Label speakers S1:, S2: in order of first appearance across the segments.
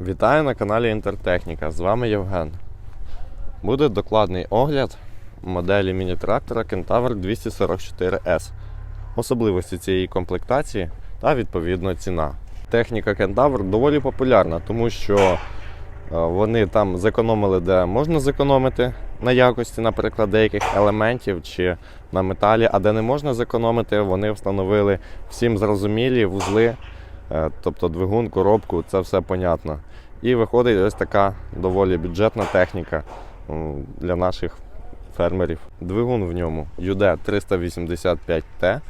S1: Вітаю на каналі Інтертехніка. З вами Євген. Буде докладний огляд моделі міні-трактора Kentaur 244S, особливості цієї комплектації та відповідно ціна. Техніка Kentaur доволі популярна, тому що е, вони там зекономили, де можна зекономити на якості, наприклад, деяких елементів чи на металі, а де не можна зекономити, вони встановили всім зрозумілі вузли, тобто двигун, коробку, це все понятно. І виходить ось така доволі бюджетна техніка для наших фермерів. Двигун в ньому UD 385T,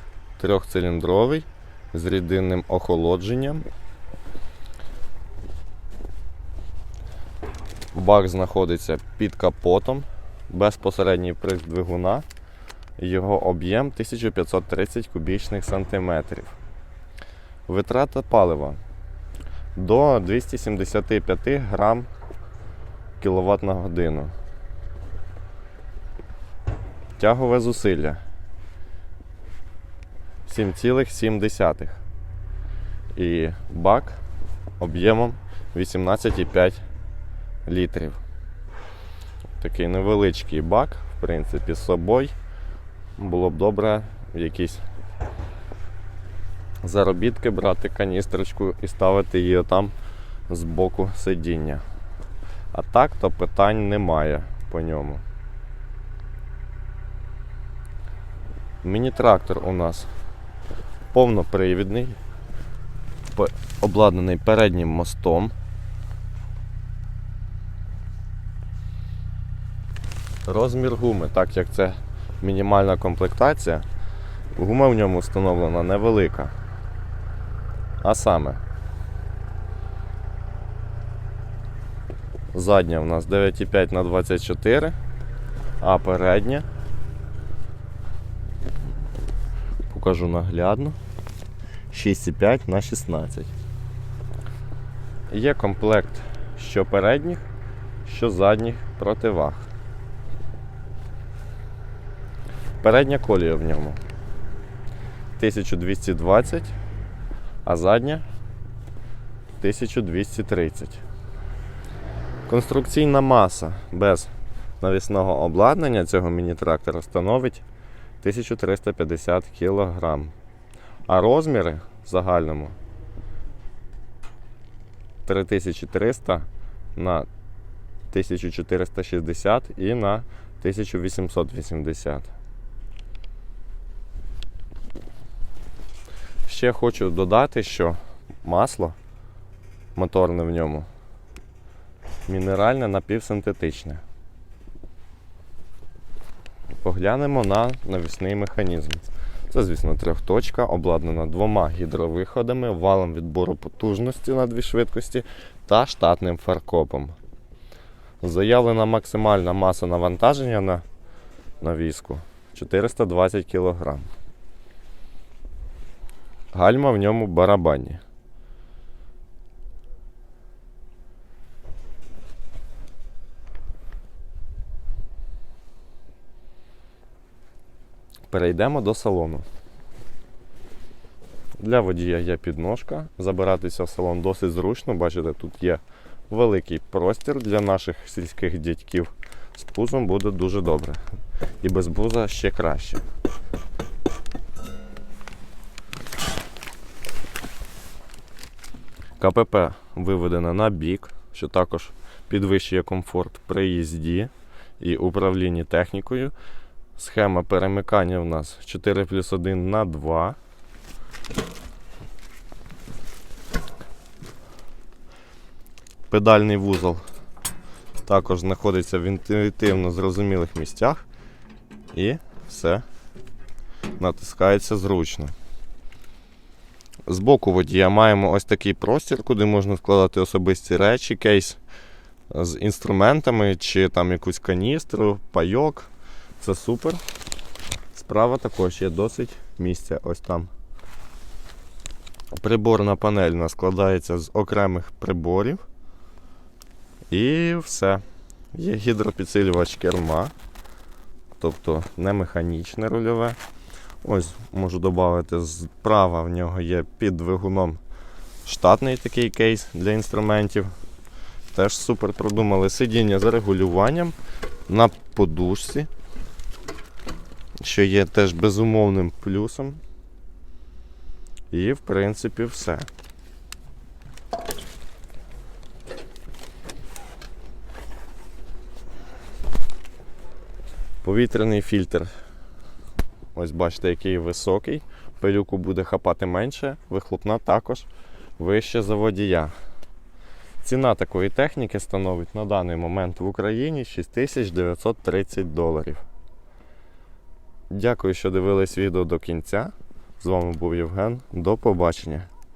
S1: трьохциліндровий з рідинним охолодженням. Бак знаходиться під капотом, безпосередній приз двигуна. Його об'єм 1530 кубічних сантиметрів. Витрата палива до 275 грам кіловат на годину. Тягове зусилля 7,7. І бак об'ємом 18,5 літрів. Такий невеличкий бак, в принципі, з собою. Було б добре якісь заробітки брати каністрочку і ставити її там з боку сидіння. А так, то питань немає по ньому. Міні-трактор у нас повнопривідний, обладнаний переднім мостом. Розмір гуми, так як це мінімальна комплектація, гума в ньому встановлена невелика. А саме? Задня у нас 9,5 на 24, а передня? Покажу наглядно. 6,5 на 16. Є комплект що передніх, що задніх противаг. Передня колія в ньому. 1220 а задня 1230. Конструкційна маса без навісного обладнання цього міні-трактора становить 1350 кг. А розміри в загальному 3300 на 1460 і на 1880. Ще хочу додати, що масло моторне в ньому мінеральне напівсинтетичне. Поглянемо на навісний механізм. Це, звісно, трьохточка, обладнана двома гідровиходами, валом відбору потужності на дві швидкості та штатним фаркопом. Заявлена максимальна маса навантаження на навіску 420 кг. Гальма в ньому барабанні. Перейдемо до салону. Для водія є підножка. Забиратися в салон досить зручно. Бачите, тут є великий простір для наших сільських дядьків. З пузом буде дуже добре. І без пуза ще краще. КПП виведено на бік, що також підвищує комфорт при їзді і управлінні технікою. Схема перемикання у нас 4 плюс 1 на 2. Педальний вузол також знаходиться в інтуїтивно зрозумілих місцях і все натискається зручно. З боку водія маємо ось такий простір, куди можна складати особисті речі, кейс з інструментами чи там якусь каністру, пайок. Це супер. Справа також є досить місця ось там. Приборна панель складається з окремих приборів. І все. Є гідропідсилювач керма, тобто не механічне рульове. Ось можу додати, справа в нього є під двигуном штатний такий кейс для інструментів. Теж супер продумали. Сидіння з регулюванням на подушці, що є теж безумовним плюсом. І, в принципі, все. Повітряний фільтр. Ось бачите, який високий. Пилюку буде хапати менше, вихлопна також вище за водія. Ціна такої техніки становить на даний момент в Україні 6930 доларів. Дякую, що дивились відео до кінця. З вами був Євген. До побачення.